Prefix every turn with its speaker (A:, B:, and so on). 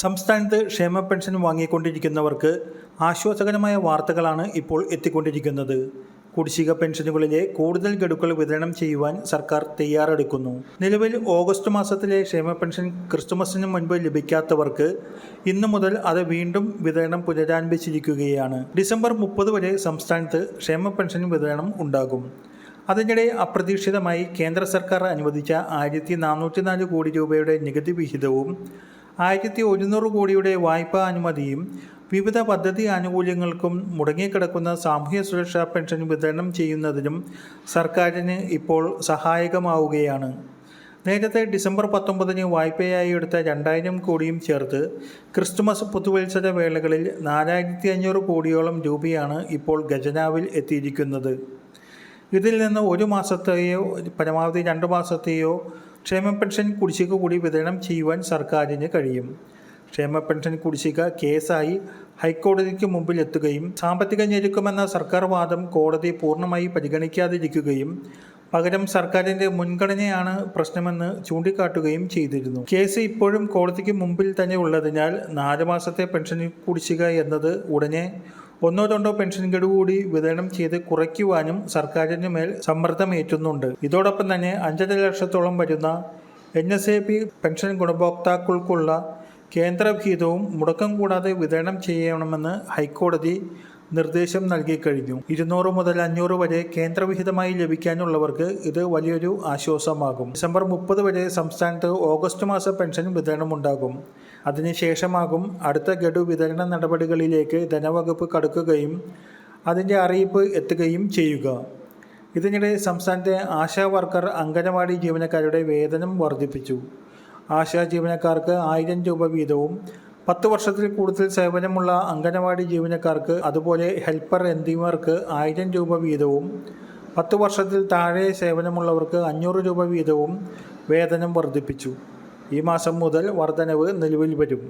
A: സംസ്ഥാനത്ത് ക്ഷേമ പെൻഷൻ വാങ്ങിക്കൊണ്ടിരിക്കുന്നവർക്ക് ആശ്വാസകരമായ വാർത്തകളാണ് ഇപ്പോൾ എത്തിക്കൊണ്ടിരിക്കുന്നത്. കുടിശ്ശിക പെൻഷനുകളിലെ കൂടുതൽ ഗഡുക്കൾ വിതരണം ചെയ്യുവാൻ സർക്കാർ തയ്യാറെടുക്കുന്നു. നിലവിൽ ഓഗസ്റ്റ് മാസത്തിലെ ക്ഷേമ പെൻഷൻ ക്രിസ്തുമസിന് മുൻപ് ലഭിക്കാത്തവർക്ക് ഇന്നു മുതൽ അത് വീണ്ടും വിതരണം പുനരാരംഭിച്ചിരിക്കുകയാണ്. ഡിസംബർ മുപ്പത് വരെ സംസ്ഥാനത്ത് ക്ഷേമ പെൻഷൻ വിതരണം ഉണ്ടാകും. അതിനിടെ അപ്രതീക്ഷിതമായി കേന്ദ്ര സർക്കാർ അനുവദിച്ച ആയിരത്തി നാനൂറ്റി നാല് കോടി രൂപയുടെ നികുതി വിഹിതവും ആയിരത്തി ഒരുന്നൂറ് കോടിയുടെ വായ്പാ അനുമതിയും വിവിധ പദ്ധതി ആനുകൂല്യങ്ങൾക്കും മുടങ്ങിക്കിടക്കുന്ന സാമൂഹ്യ സുരക്ഷാ പെൻഷൻ വിതരണം ചെയ്യുന്നതിനും സർക്കാരിന് ഇപ്പോൾ സഹായകമാവുകയാണ്. നേരത്തെ ഡിസംബർ പത്തൊമ്പതിന് വായ്പയായി എടുത്ത രണ്ടായിരം കോടിയും ചേർത്ത് ക്രിസ്തുമസ് പുതുവത്സര വേളകളിൽ നാലായിരത്തി അഞ്ഞൂറ് കോടിയോളം രൂപയാണ് ഇപ്പോൾ ഖജനാവിൽ എത്തിയിരിക്കുന്നത്. ഇതിൽ നിന്ന് ഒരു മാസത്തെയോ പരമാവധി രണ്ട് മാസത്തെയോ ക്ഷേമ പെൻഷൻ കുടിശ്ശിക കൂടി വിതരണം ചെയ്യുവാൻ സർക്കാരിന് കഴിയും. ക്ഷേമ പെൻഷൻ കുടിശ്ശിക കേസായി ഹൈക്കോടതിക്ക് മുമ്പിൽ എത്തുകയും സാമ്പത്തിക ഞെരുക്കുമെന്ന സർക്കാർ വാദം കോടതി പൂർണമായി പരിഗണിക്കാതിരിക്കുകയും പകരം സർക്കാരിന്റെ മുൻഗണനയാണ് പ്രശ്നമെന്ന് ചൂണ്ടിക്കാട്ടുകയും ചെയ്തിരുന്നു. കേസ് ഇപ്പോഴും കോടതിക്ക് മുമ്പിൽ തന്നെ ഉള്ളതിനാൽ നാല് മാസത്തെ പെൻഷൻ കുടിശ്ശിക എന്നത് ഉടനെ ഒന്നോ രണ്ടോ പെൻഷൻ ഗഡു വിതരണം ചെയ്ത് കുറയ്ക്കുവാനും സർക്കാരിന് മേൽ സമ്മർദ്ദമേറ്റുന്നുണ്ട്. ഇതോടൊപ്പം തന്നെ അഞ്ചര ലക്ഷത്തോളം വരുന്ന N S A P pension ഗുണഭോക്താക്കൾക്കുള്ള കേന്ദ്രവിഹിതവും മുടക്കം കൂടാതെ വിതരണം ചെയ്യണമെന്ന് ഹൈക്കോടതി നിർദ്ദേശം നൽകിക്കഴിഞ്ഞു ഇരുന്നൂറ് മുതൽ അഞ്ഞൂറ് വരെ കേന്ദ്രവിഹിതമായി ലഭിക്കാനുള്ളവർക്ക് ഇത് വലിയൊരു ആശ്വാസമാകും. ഡിസംബർ മുപ്പത് വരെ സംസ്ഥാനത്ത് ഓഗസ്റ്റ് മാസ പെൻഷൻ വിതരണമുണ്ടാകും. അതിനുശേഷമാകും അടുത്ത ഗഡു വിതരണ നടപടികളിലേക്ക് ധനവകുപ്പ് കടക്കുകയും അതിന്റെ അറിയിപ്പ് എത്തുകയും ചെയ്യുക. ഇതിനിടെ സംസ്ഥാനത്തെ ആശാ വർക്കർ അംഗനവാടി ജീവനക്കാരുടെ വേതനം വർദ്ധിപ്പിച്ചു. ആശാ ജീവനക്കാർക്ക് ആയിരം രൂപ വീതവും പത്ത് വർഷത്തിൽ കൂടുതൽ സേവനമുള്ള അംഗനവാടി ജീവനക്കാർക്ക് അതുപോലെ ഹെൽപ്പർ എന്നിവർക്ക് ആയിരം രൂപ വീതവും പത്ത് വർഷത്തിൽ താഴെ സേവനമുള്ളവർക്ക് അഞ്ഞൂറ് രൂപ വീതവും വേതനം വർദ്ധിപ്പിച്ചു. ഈ മാസം മുതൽ വർധനവ് നിലവിൽ വരും.